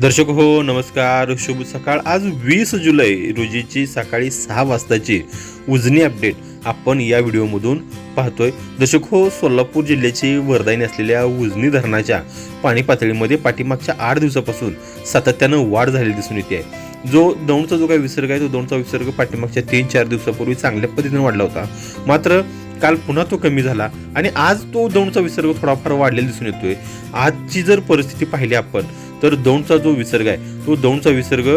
दर्शक हो नमस्कार. शुभ सकाळ. आज वीस जुलै रोजीची सकाळी सहा वाजताची उजनी अपडेट आपण या व्हिडिओमधून पाहतोय. दर्शक हो सोलापूर जिल्ह्याची वरदायी असलेल्या उजनी धरणाच्या पाणी पातळीमध्ये पाठीमागच्या आठ दिवसापासून सातत्यानं वाढ झालेली दिसून येते. आहे जो दौंडचा जो काही विसर्ग आहे तो दौंडचा विसर्ग पाठीमागच्या तीन चार दिवसापूर्वी चांगल्या पद्धतीने वाढला होता. मात्र काल पुन्हा तो कमी झाला आणि आज तो दौंडचा विसर्ग थोडाफार वाढलेला दिसून येतोय. आजची जर परिस्थिती पाहिली आपण तर दौंडचा जो विसर्ग आहे तो दौंडचा विसर्ग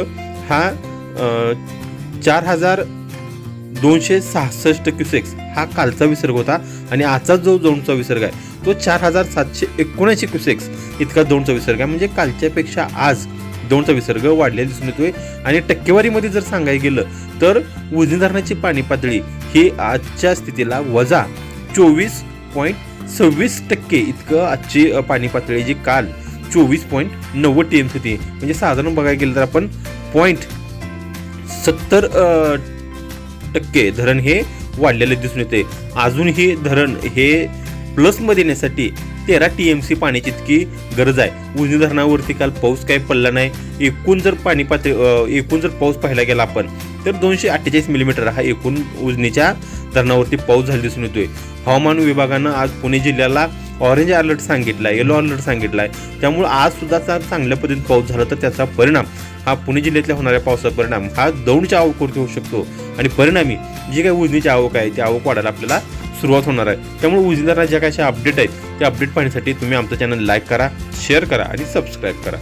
हा चार हजार दोनशे सहासष्ट क्युसेक्स हा कालचा विसर्ग होता आणि आजचा जो दौंडचा विसर्ग आहे तो चार हजार सातशे एकोणऐंशी क्युसेक्स इतका दौंडचा विसर्ग आहे. म्हणजे कालच्यापेक्षा आज दौंडचा विसर्ग वाढलेला दिसून येतोय. आणि टक्केवारीमध्ये जर सांगायला गेलं तर उजनी धरणाची पाणी पातळी ही आजच्या स्थितीला वजा चोवीस पॉईंट सव्वीस टक्के इतकं आजची पाणी पातळी जी काल चोवीस पॉईंट नव्वद टी एम होती म्हणजे साधारण बघायला गेलं तर आपण पॉईंट सत्तर टक्के धरण हे वाढलेले दिसून येते अजूनही धरण हे प्लसमध्ये येण्यासाठी तेरा टी एम सी पाण्याची इतकी गरज आहे. उजनी धरणावरती काल पाऊस काही पडला नाही. एकूण जर पाणी पातळी एकूण जर पाऊस पाहायला गेला आपण तर दोनशे अठ्ठेचाळीस मिलीमीटर हा एकूण उजनीच्या धरणावरती पाऊस झाला दिसून येतोय. हवामान विभागानं आज पुणे जिल्ह्याला ऑरेंज अलर्ट सांगितला येलो अलर्ट सांगितला आहे त्यामुळे आज सुद्धा जर चांगल्या पद्धतीने पाऊस झाला तर त्याचा परिणाम हा पुणे जिल्ह्यातल्या होणाऱ्या पावसाचा परिणाम हा दौडच्या आवकवरती होऊ शकतो? आणि परिणामी जी काही उजनीची आवक आहे ती आवक वाढायला आपल्याला सुरुवात होणार आहे. त्यामुळे उजनीदारांना ज्या काही अपडेट आहेत त्या अपडेट पाहण्यासाठी तुम्ही आमचं चॅनल लाईक करा शेअर करा आणि सबस्क्राईब करा.